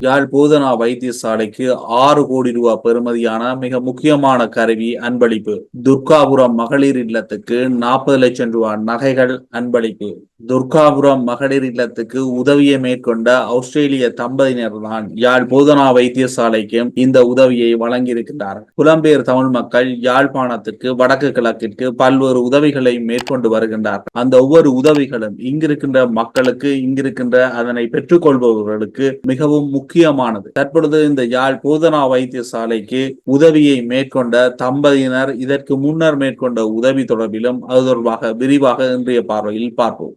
யாழ் போதனா வைத்தியசாலைக்கு ஆறு கோடி ரூபாய் பெறுமதியான மிக முக்கியமான கருவி அன்பளிப்பு. துர்காபுரம் மகளிர் இல்லத்துக்கு நாற்பது லட்சம் ரூபாய் நகைகள் அன்பளிப்பு. துர்காபுரம் மகளிர் இல்லத்துக்கு உதவியை மேற்கொண்ட ஆஸ்திரேலிய தம்பதியினர் தான் யாழ் போதனா வைத்தியசாலைக்கும் இந்த உதவியை வழங்கியிருக்கின்றார். புலம்பெயர் தமிழ் மக்கள் யாழ்ப்பாணத்திற்கு வடக்கு கிழக்கிற்கு பல்வேறு உதவிகளை மேற்கொண்டு வருகின்றார். அந்த ஒவ்வொரு உதவிகளும் இங்கிருக்கின்ற மக்களுக்கு இங்கிருக்கின்ற அதனை பெற்றுக்கொள்பவர்களுக்கு மிகவும் முக்கியமானது. தற்பொழுது இந்த யாழ் போதனா வைத்தியசாலைக்கு உதவியை மேற்கொண்ட தம்பதியினர் இதற்கு முன்னர் மேற்கொண்ட உதவி தொடர்பிலும் அது தொடர்பாக விரிவாக இன்றைய பார்வையில் பார்ப்போம்.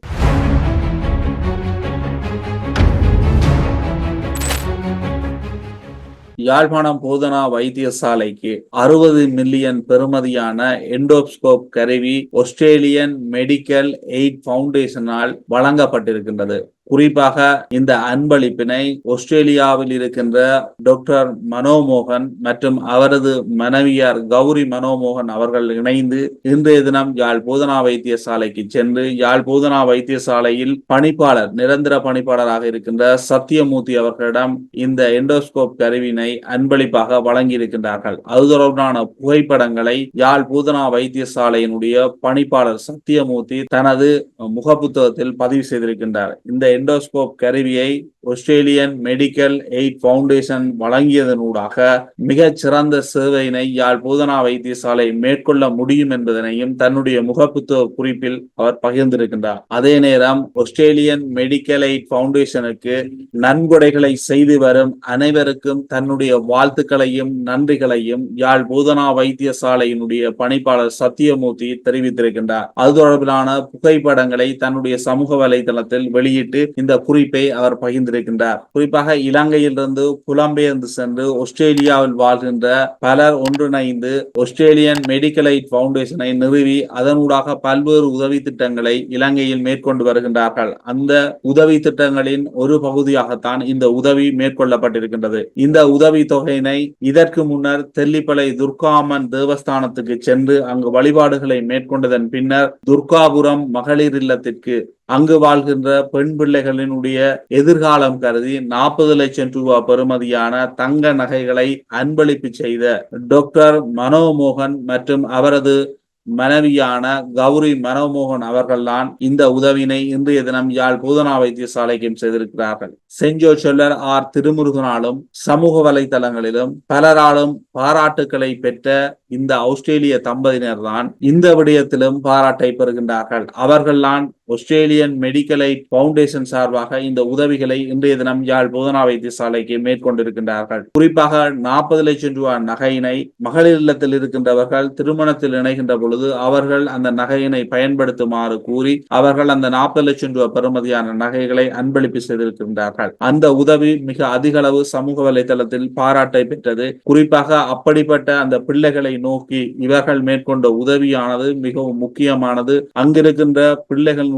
யாழ்ப்பாணம் போதனா வைத்தியசாலைக்கு அறுபது மில்லியன் பெறுமதியான எண்டோஸ்கோப் கருவி ஆஸ்திரேலியன் மெடிக்கல் எய்ட் பவுண்டேஷனால் வழங்கப்பட்டிருக்கின்றது. குறிப்பாக இந்த அன்பளிப்பினை ஆஸ்திரேலியாவில் இருக்கின்ற டாக்டர் மனோமோகன் மற்றும் அவரது மனைவியார் கௌரி மனோமோகன் அவர்கள் இணைந்து இன்றைய தினம் யாழ் போதனா வைத்தியசாலைக்கு சென்று யாழ் போதனா வைத்தியசாலையில் பணிப்பாளர் நிரந்தர பணிப்பாளராக இருக்கின்ற சத்தியமூர்த்தி அவர்களிடம் இந்த எண்டோஸ்கோப் கருவினை அன்பளிப்பாக வழங்கியிருக்கின்றார்கள். அது தொடர்பான புகைப்படங்களை யாழ் பூதனா வைத்தியசாலையினுடைய பணிப்பாளர் சத்தியமூர்த்தி தனது முகப்புத்தகத்தில் பதிவு செய்திருக்கின்றார். இந்த எண்டோஸ்கோப் கருவியை ஆஸ்திரேலியன் மெடிக்கல் எய்ட் பவுண்டேஷன் வழங்கியதனூடாக மிகச் சிறந்த சேவையினை யாழ் போதனா வைத்தியசாலை மேற்கொள்ள முடியும் என்பதனையும் தன்னுடைய முகப்புத்துவ குறிப்பில் அவர் பகிர்ந்திருக்கின்றார். அதே நேரம் ஆஸ்திரேலியன் மெடிக்கல் எய்ட் பவுண்டேஷனுக்கு நன்கொடைகளை செய்து வரும் அனைவருக்கும் தன்னுடைய வாழ்த்துக்களையும் நன்றிகளையும் யாழ் போதனா வைத்தியசாலையினுடைய பணிப்பாளர் சத்தியமூர்த்தி தெரிவித்திருக்கின்றார். அது தொடர்பிலான புகைப்படங்களை தன்னுடைய சமூக வலைதளத்தில் வெளியிட்டு இந்த குறிப்பை அவர் பகிர்ந்திருக்கின்றார் குறிப்பாக இலங்கையிலிருந்து புலம்பெயர்ந்து சென்று ஆஸ்திரேலியாவில் வாழ்கின்ற பலர் ஒன்றிணைந்து ஆஸ்திரேலியன் மெடிக்கல் எய்ட் பவுண்டேஷனை நிறுவி அதனூடாக பல்வேறு உதவி திட்டங்களை இலங்கையில் மேற்கொண்டு வருகின்றார்கள். அந்த உதவி திட்டங்களின் ஒரு பகுதியாகத்தான் இந்த உதவி மேற்கொள்ளப்பட்டிருக்கின்றது. இந்த உதவி தொகையினை இதற்கு முன்னர் தெல்லிப்பளை துர்காமன் தேவஸ்தானத்துக்கு சென்று அங்கு வழிபாடுகளை மேற்கொண்டதன் பின்னர் துர்காபுரம் மகளிர் இல்லத்திற்கு அங்கு வாழ்கின்ற பெண் பிள்ளைகளினுடைய எதிர்காலம் கருதி நாற்பது லட்சம் ரூபாய் பெறுமதியான தங்க நகைகளை அன்பளிப்பு செய்த டாக்டர் மனோமோகன் மற்றும் அவரது மனைவியான கௌரி மனோமோகன் அவர்கள்தான் இந்த உதவினை இன்றைய தினம் யாழ் பூதனா வைத்தியசாலைக்கும் செய்திருக்கிறார்கள். செஞ்சோ சொல்லர் ஆர். திருமுருகனாலும் சமூக வலைதளங்களிலும் பலராலும் பாராட்டுக்களை பெற்ற இந்த ஆஸ்திரேலிய தம்பதியினர் தான் இந்த விடயத்திலும் பாராட்டை பெறுகின்றார்கள். அவர்கள்தான் ஆஸ்திரேலியன் மெடிக்கல் எய்ட் பவுண்டேஷன் சார்பாக இந்த உதவிகளை இன்றைய தினம் யாழ் போதனா வைத்தியசாலைக்கு மேற்கொண்டிருக்கின்றார்கள். குறிப்பாக நாற்பது லட்சம் ரூபாய் நகையினை மகளிர் இல்லத்தில் இருக்கின்றவர்கள் திருமணத்தில் இணைகின்ற பொழுது அவர்கள் அந்த நகையினை பயன்படுத்துமாறு கூறி அவர்கள் அந்த நாற்பது லட்சம் ரூபாய் பெறுமதியான நகைகளை அன்பளிப்பு செய்திருக்கின்றார்கள். அந்த உதவி மிக அதிக அளவு சமூக வலைதளத்தில் பாராட்டை பெற்றது. குறிப்பாக அப்படிப்பட்ட அந்த பிள்ளைகளை நோக்கி இவர்கள் மேற்கொண்ட உதவியானது மிகவும் முக்கியமானது. அங்கிருக்கின்ற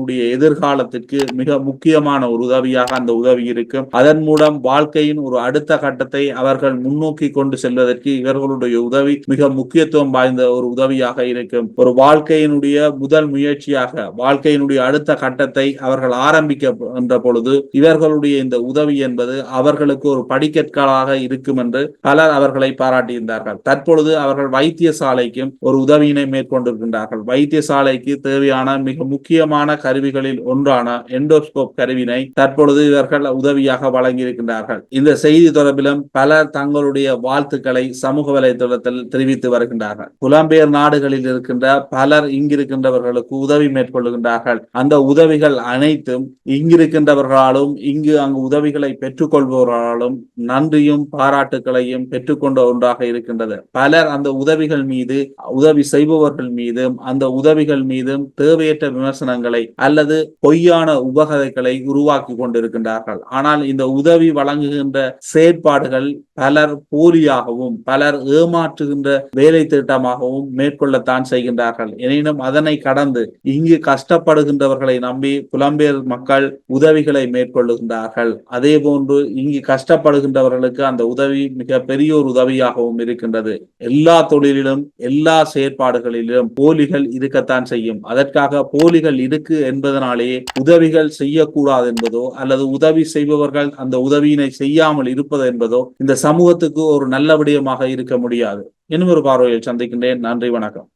பிள்ளைகளினுடைய எதிர்காலத்திற்கு மிக முக்கியமான ஒரு உதவியாக அந்த உதவி இருக்கும். அதன் மூலம் வாழ்க்கையின் ஒரு அடுத்த கட்டத்தை அவர்கள் முன்னோக்கி கொண்டு செல்வதற்கு இவர்களுடைய உதவி மிக முக்கியத்துவம் வாய்ந்த ஒரு உதவியாக இருக்கும். ஒரு வாழ்க்கையினுடைய முதல் முயற்சியாக வாழ்க்கையினுடைய அடுத்த கட்டத்தை அவர்கள் ஆரம்பிக்கின்ற பொழுது இவர்களுடைய இந்த உதவி என்பது அவர்களுக்கு ஒரு படிக்கற்களாக இருக்கும் என்று பலர் அவர்களை பாராட்டியிருந்தார்கள். தற்பொழுது அவர்கள் வைத்தியசாலைக்கும் ஒரு உதவியினை மேற்கொண்டிருக்கின்றார்கள். வைத்தியசாலைக்கு தேவையான மிக முக்கியமான கருவிகளில் ஒன்றான எண்டோஸ்கோப் கருவினை தற்பொழுது இவர்கள் உதவியாக வழங்கியிருக்கின்றார்கள். இந்த செய்தி தொடர்பிலும் பலர் தங்களுடைய வாழ்த்துக்களை சமூக வலைதளத்தில் தெரிவித்து வருகின்றார்கள். புலம்பெயர் நாடுகளில் இருக்கின்ற பலர் இங்கிருக்கின்றவர்களுக்கு உதவி மேற்கொள்கின்றார்கள் அந்த உதவிகள் அனைத்தும் இங்கிருக்கின்றவர்களாலும் இங்கு அங்கு உதவிகளை பெற்றுக்கொள்பவர்களாலும் நன்றியும் பாராட்டுகளையும் பெற்றுக்கொண்ட ஒன்றாக இருக்கின்றது. பலர் அந்த உதவிகள் மீது உதவி செய்பவர்கள் மீதும் அந்த உதவிகள் மீதும் தேவையற்ற விமர்சனங்களை அல்லது பொய்யான உபகதைகளை உருவாக்கி கொண்டிருக்கின்றார்கள். ஆனால் இந்த உதவி வழங்குகின்ற செயற்பாடுகள் பலர் போலியாகவும் பலர் ஏமாற்றுகின்ற வேலை திட்டமாகவும் மேற்கொள்ளத்தான் செய்கின்றார்கள். எனினும் அதனை கடந்து இங்கு கஷ்டப்படுகின்றவர்களை நம்பி புலம்பெயர் மக்கள் உதவிகளை மேற்கொள்ளுகின்றார்கள். அதே போன்று இங்கு கஷ்டப்படுகின்றவர்களுக்கு அந்த உதவி மிக பெரிய ஒரு உதவியாகவும் இருக்கின்றது. எல்லா தொழிலிலும் எல்லா செயற்பாடுகளிலும் போலிகள் இருக்கத்தான் செய்யும். அதற்காக போலிகள் இருக்கு என்பதனாலே உதவிகள் செய்யக்கூடாது என்பதோ அல்லது உதவி செய்பவர்கள் அந்த உதவியினை செய்யாமல் இருப்பது என்பதோ இந்த சமூகத்துக்கு ஒரு நல்ல விடயமாக இருக்க முடியாது. இன்னும் ஒரு பார்வையில் சந்திக்கின்றேன். நன்றி வணக்கம்.